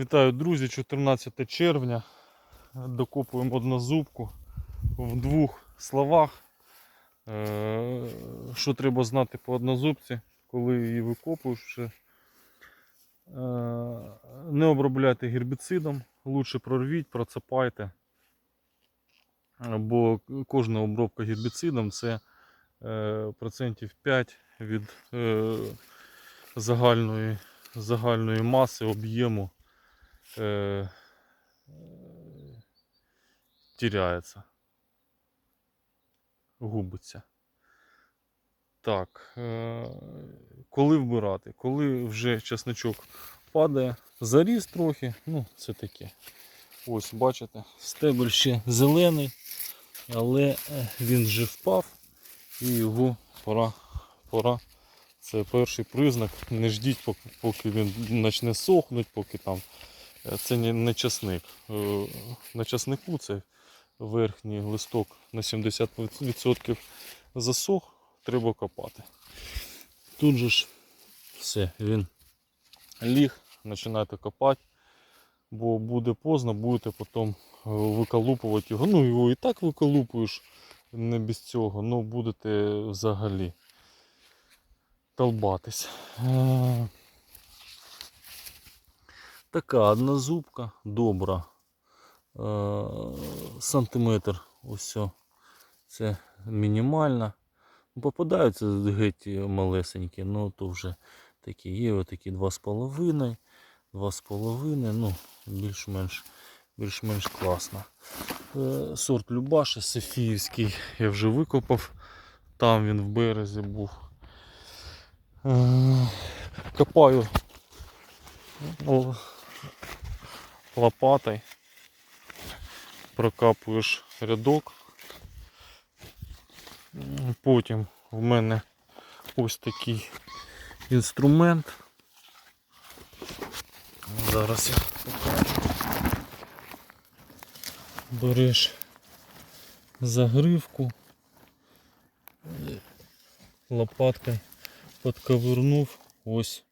Вітаю, друзі, 14 червня. Докопуємо однозубку в двох словах. Е, Що треба знати по однозубці, коли її викопуєш. Е, Не обробляйте гербіцидом, лучше прорвіть, процепайте. Бо кожна обробка гербіцидом це е, процентів 5 від загальної, загальної маси об'єму е, е. Губиться. Так. Е, коли вбирати? Коли вже чесничок падає, заріс трохи, ну, це таке. Ось, бачите, стебель ще зелений, але е, він вже впав і його пора, пора. Це перший признак. Не ждіть, поки він почне сохнути, поки там. Е, Це не, часник. Е, На часнику це верхній листок на 70% засох, треба копати. Тут же ж все, він ліг, починайте копати, бо буде поздно, будете потім е, виколупувати його. Ну, його і так виколупуєш, не без цього, але будете взагалі толбатись. Така одна зубка, добра. Е, Сантиметр ось. Це мінімальна. Ну, Попадаються геть малесенькі, ну то вже такі є отакі 2,5, 2,5, ну більш-менш більш-менш класно. Е, Сорт Любаша Софіївський я вже викопав. Там він в березі був. Е, Копаю лопатой. Прокапуєш рядок. Потім в мене ось такий інструмент. Зараз я покажу. Береш загривку, лопаткою подковернув, ось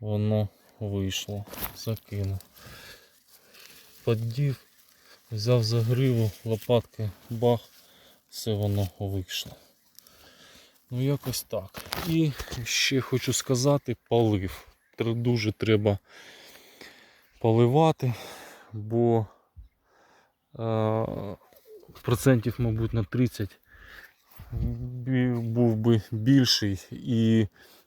воно вийшло, закинув. Поддів, взяв загриву, лопаткою бах, все воно вийшло. Ну якось так. І ще хочу сказати полив. Дуже треба поливати, бо е, процентів, мабуть, на 30 бі- був би більший і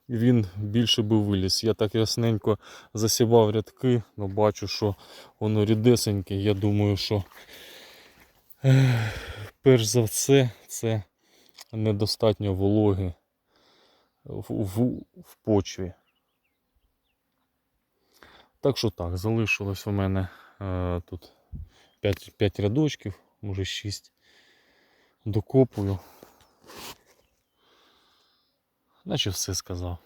він більше би виліз. Я так ясненько засівав рядки, але бачу, що воно рідесеньке. Я думаю, що перш за все це недостатньо вологи в, в, в почві. Так що так, залишилось у мене е, тут 5, 5 рядочків, може 6. Докопую. Наче все сказав.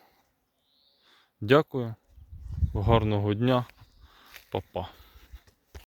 Дякую. Гарного дня. Па-па.